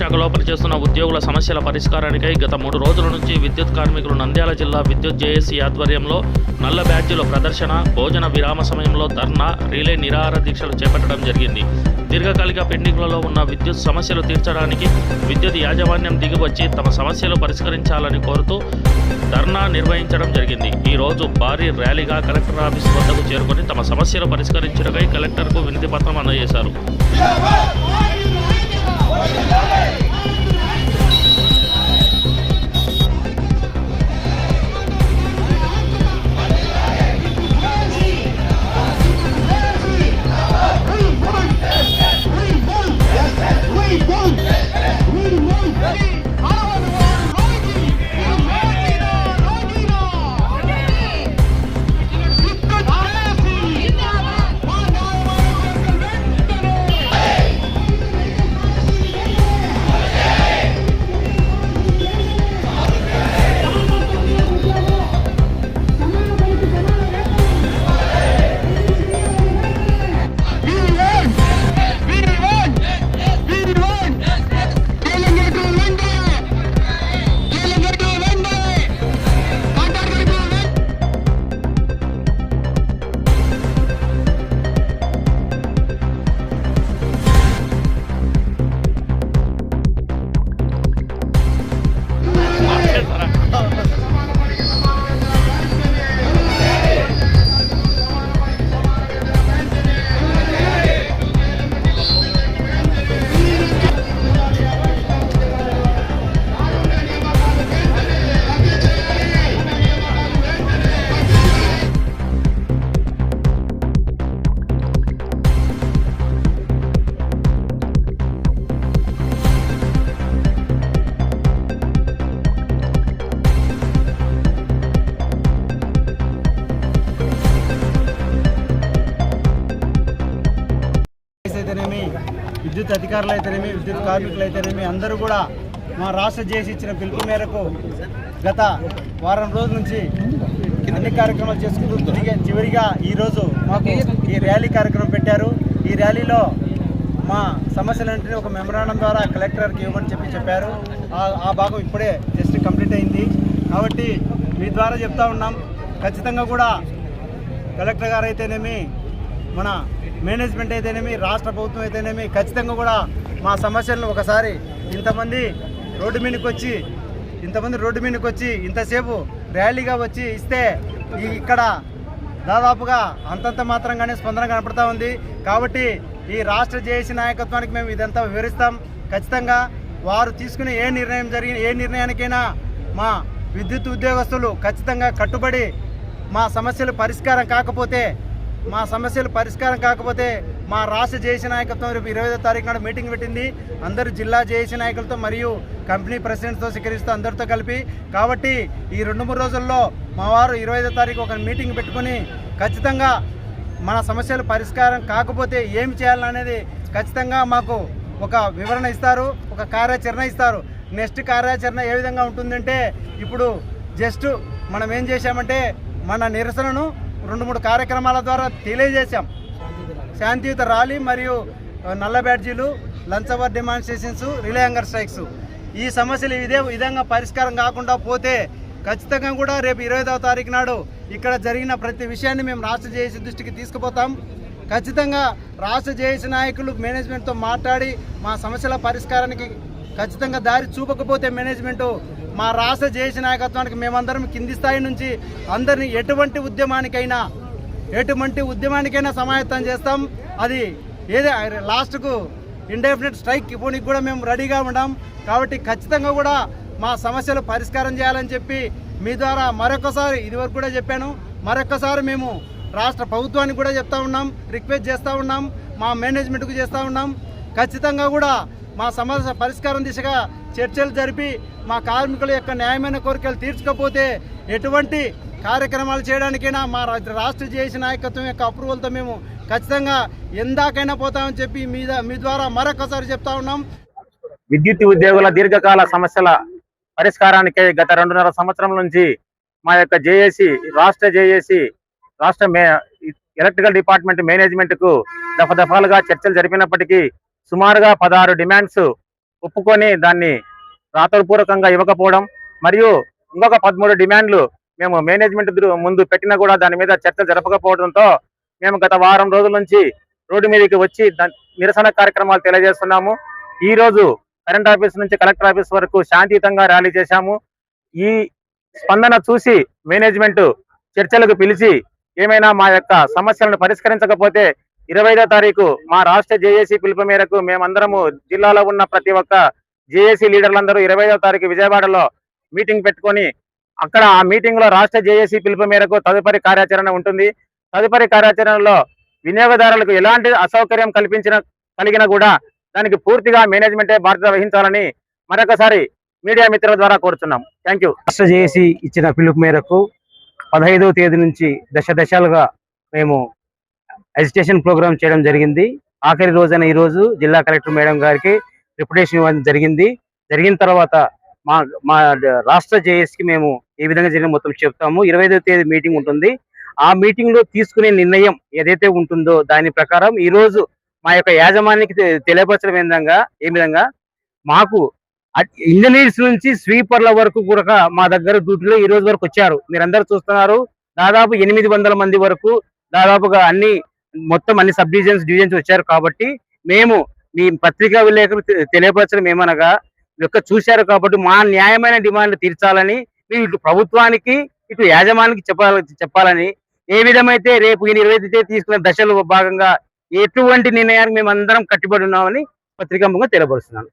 శాఖలో పనిచేస్తున్న ఉద్యోగుల సమస్యల పరిష్కారానికై గత మూడు రోజుల నుంచి విద్యుత్ కార్మికులు నంద్యాల జిల్లా విద్యుత్ జేఏసీ ఆధ్వర్యంలో నల్ల బ్యాడ్జీల ప్రదర్శన భోజన విరామ సమయంలో ధర్నా రిలే నిరాహార దీక్షలు చేపట్టడం జరిగింది. దీర్ఘకాలిక పెండింగ్లలో ఉన్న విద్యుత్ సమస్యలు తీర్చడానికి విద్యుత్ యాజమాన్యం దిగివచ్చి తమ సమస్యలు పరిష్కరించాలని కోరుతూ ధర్నా నిర్వహించడం జరిగింది. ఈ రోజు భారీ ర్యాలీగా కలెక్టర్ ఆఫీస్ వద్దకు చేరుకొని తమ సమస్యలు పరిష్కరించడకై కలెక్టర్కు వినతి పత్రం అందజేశారు. అయితేనేమి విద్యుత్ అధికారులు అయితేనేమి విద్యుత్ కార్మికులు అయితేనేమి అందరూ కూడా మా రాష్ట్ర చేసి ఇచ్చిన పిలుపు మేరకు గత వారం రోజుల నుంచి అన్ని కార్యక్రమాలు చేసుకుంటూ తిరిగి చివరిగా ఈరోజు మాకు ఈ ర్యాలీ కార్యక్రమం పెట్టారు. ఈ ర్యాలీలో మా సమస్యలంటే ఒక మెమరాండం ద్వారా కలెక్టర్కి ఇవ్వమని చెప్పి చెప్పారు. ఆ- ఆ భాగం ఇప్పుడే జస్ట్ కంప్లీట్ అయింది. కాబట్టి మీ ద్వారా చెప్తా ఉన్నాం. ఖచ్చితంగా కూడా కలెక్టర్ గారు అయితేనేమి మన మేనేజ్మెంట్ అయితేనేమి రాష్ట్ర ప్రభుత్వం అయితేనేమి ఖచ్చితంగా కూడా మా సమస్యలను ఒకసారి ఇంతమంది రోడ్డు మీదకి వచ్చి ఇంతమంది రోడ్డు మీదకి వచ్చి ఇంతసేపు ర్యాలీగా వచ్చి ఇస్తే ఇక్కడ దాదాపుగా అంతంత మాత్రంగానే స్పందన కనపడతా ఉంది. కాబట్టి ఈ రాష్ట్ర జేఏసీ నాయకత్వానికి మేము ఇదంతా వివరిస్తాం. ఖచ్చితంగా వారు తీసుకునే ఏ నిర్ణయం జరిగిన ఏ నిర్ణయానికైనా మా విద్యుత్ ఉద్యోగస్తులు ఖచ్చితంగా కట్టుబడి మా సమస్యలు పరిష్కారం కాకపోతే మా సమస్యలు పరిష్కారం కాకపోతే మా రాష్ట్ర జేఏసీ నాయకత్వం రేపు ఇరవై ఐదో తారీఖు నాడు మీటింగ్ పెట్టింది. అందరూ జిల్లా జేసీ నాయకులతో మరియు కంపెనీ ప్రెసిడెంట్తో స్వీకరిస్తూ అందరితో కలిపి. కాబట్టి ఈ రెండు మూడు రోజుల్లో మా వారు ఇరవై ఐదో తారీఖు ఒక మీటింగ్ పెట్టుకొని ఖచ్చితంగా మన సమస్యలు పరిష్కారం కాకపోతే ఏం చేయాలనేది ఖచ్చితంగా మాకు ఒక వివరణ ఇస్తారు ఒక కార్యాచరణ ఇస్తారు. నెక్స్ట్ కార్యాచరణ ఏ విధంగా ఉంటుందంటే ఇప్పుడు జస్ట్ మనం ఏం చేశామంటే మన నిరసనను రెండు మూడు కార్యక్రమాల ద్వారా తెలియజేశాం. శాంతియుత ర్యాలీ మరియు నల్ల బ్యాడ్జీలు lunch hour demonstrations relay hunger strikes. ఈ సమస్యలు ఇదే విధంగా పరిష్కారం కాకుండా పోతే ఖచ్చితంగా కూడా రేపు ఇరవైదవ తారీఖు నాడు ఇక్కడ జరిగిన ప్రతి విషయాన్ని మేము రాష్ట్ర జేఏసీ దృష్టికి తీసుకుపోతాం. ఖచ్చితంగా రాష్ట్ర జేఏసీ నాయకులు మేనేజ్మెంట్తో మాట్లాడి మా సమస్యల పరిష్కారానికి ఖచ్చితంగా దారి చూపకపోతే మేనేజ్మెంటు మా రాష్ట్ర జేసీ నాయకత్వానికి మేమందరం కింది స్థాయి నుంచి అందరినీ ఎటువంటి ఉద్యమానికైనా ఎటువంటి ఉద్యమానికైనా సమాయత్తం చేస్తాం. అది ఏదే లాస్ట్కు ఇండెఫినెట్ స్ట్రైక్ ఇవ్వడానికి కూడా మేము రెడీగా ఉన్నాం కాబట్టి ఖచ్చితంగా కూడా మా సమస్యలు పరిష్కారం చేయాలని చెప్పి మీ ద్వారా మరొకసారి ఇదివరకు కూడా చెప్పాను. మరొకసారి మేము రాష్ట్ర ప్రభుత్వానికి కూడా చెప్తా ఉన్నాం. రిక్వెస్ట్ చేస్తూ ఉన్నాం. మా మేనేజ్మెంట్కు చేస్తూ ఉన్నాం. ఖచ్చితంగా కూడా మా సమస్య పరిష్కారం దిశగా చర్చలు జరిపి మా కార్మికుల యొక్క న్యాయమైన కోరికలు తీర్చకపోతే ఎటువంటి కార్యక్రమాలు చేయడానికైనా మా రాష్ట్ర జేఏసీ నాయకత్వం యొక్క అప్రూవల్తో మేము ఖచ్చితంగా ఎందాకైనా పోతామని చెప్పి మీ మీ ద్వారా మరొకసారి చెప్తా ఉన్నాం. విద్యుత్ ఉద్యోగుల దీర్ఘకాల సమస్యల పరిష్కారానికి గత రెండున్నర సంవత్సరం నుంచి మా యొక్క జేఏసీ రాష్ట్ర జేఏసీ రాష్ట్ర మే ఎలక్ట్రికల్ డిపార్ట్మెంట్ మేనేజ్మెంట్కు దఫదఫాలుగా దఫ చర్చలు జరిపినప్పటికీ సుమారుగా పదహారు డిమాండ్స్ ఒప్పుకొని దాన్ని రాతపూర్వకంగా ఇవ్వకపోవడం మరియు ఇంకొక పదమూడు డిమాండ్లు మేము మేనేజ్మెంట్ ముందు పెట్టినా కూడా దాని మీద చర్చ జరపకపోవడంతో మేము గత వారం రోజుల నుంచి రోడ్డు మీదకి వచ్చి నిరసన కార్యక్రమాలు తెలియజేస్తున్నాము. ఈ రోజు కరెంట్ ఆఫీస్ నుంచి కలెక్టర్ ఆఫీస్ వరకు శాంతియుతంగా ర్యాలీ చేశాము. ఈ స్పందన చూసి మేనేజ్మెంట్ చర్చలకు పిలిచి ఏమైనా మా యొక్క సమస్యలను పరిష్కరించకపోతే ఇరవైదో తారీఖు మా రాష్ట్ర జేఏసీ పిలుపు మేరకు మేమందరము జిల్లాలో ఉన్న ప్రతి ఒక్క జేఏసీ లీడర్లందరూ ఇరవైదో తారీఖు విజయవాడలో మీటింగ్ పెట్టుకొని అక్కడ ఆ మీటింగ్లో రాష్ట్ర జేఏసీ పిలుపు మేరకు తదుపరి కార్యాచరణ ఉంటుంది. తదుపరి కార్యాచరణలో వినియోగదారులకు ఎలాంటి అసౌకర్యం కల్పించిన కలిగినా కూడా దానికి పూర్తిగా మేనేజ్మెంటే బాధ్యత వహించాలని మరొకసారి మీడియా మిత్రుల ద్వారా కోరుతున్నాం థ్యాంక్ యూ. రాష్ట్ర జేఏసీ ఇచ్చిన పిలుపు మేరకు పదహైదవ తేదీ నుంచి దశ దశలుగా మేము అజిటేషన్ ప్రోగ్రామ్ చేయడం జరిగింది. ఆఖరి రోజైన ఈ రోజు జిల్లా కలెక్టర్ మేడం గారికి రిప్యుటేషన్ ఇవ్వడం జరిగింది. జరిగిన తర్వాత మా మా రాష్ట్ర జేఎస్కి మేము ఏ విధంగా జరిగిన మొత్తం చెప్తాము. ఇరవై ఐదవ తేదీ మీటింగ్ ఉంటుంది. ఆ మీటింగ్లో తీసుకునే నిర్ణయం ఏదైతే ఉంటుందో దాని ప్రకారం ఈరోజు మా యొక్క యాజమాన్యానికి తెలియపరచడం విధంగా ఏ విధంగా మాకు ఇంజనీర్స్ నుంచి స్వీపర్ల వరకు కూడా మా దగ్గర డ్యూటీలో ఈ రోజు వరకు వచ్చారు. మీరందరూ చూస్తున్నారు. దాదాపు ఎనిమిది వందల మంది వరకు దాదాపుగా అన్ని మొత్తం అన్ని సబ్ డివిజన్స్ డివిజన్స్ వచ్చారు కాబట్టి మేము మీ పత్రికా విలేకరు తెలియపరచడం ఏమనగా యొక్క చూశారు కాబట్టి మా న్యాయమైన డిమాండ్ తీర్చాలని మేము ఇటు ప్రభుత్వానికి ఇటు యాజమానికి చెప్పాలి చెప్పాలని ఏ విధమైతే రేపు ఈ ఇరవై తేదీ తీసుకున్న దశలో భాగంగా ఎటువంటి నిర్ణయానికి మేము అందరం కట్టుబడి ఉన్నామని పత్రికా ముఖంగా తెలియపరుస్తున్నాను.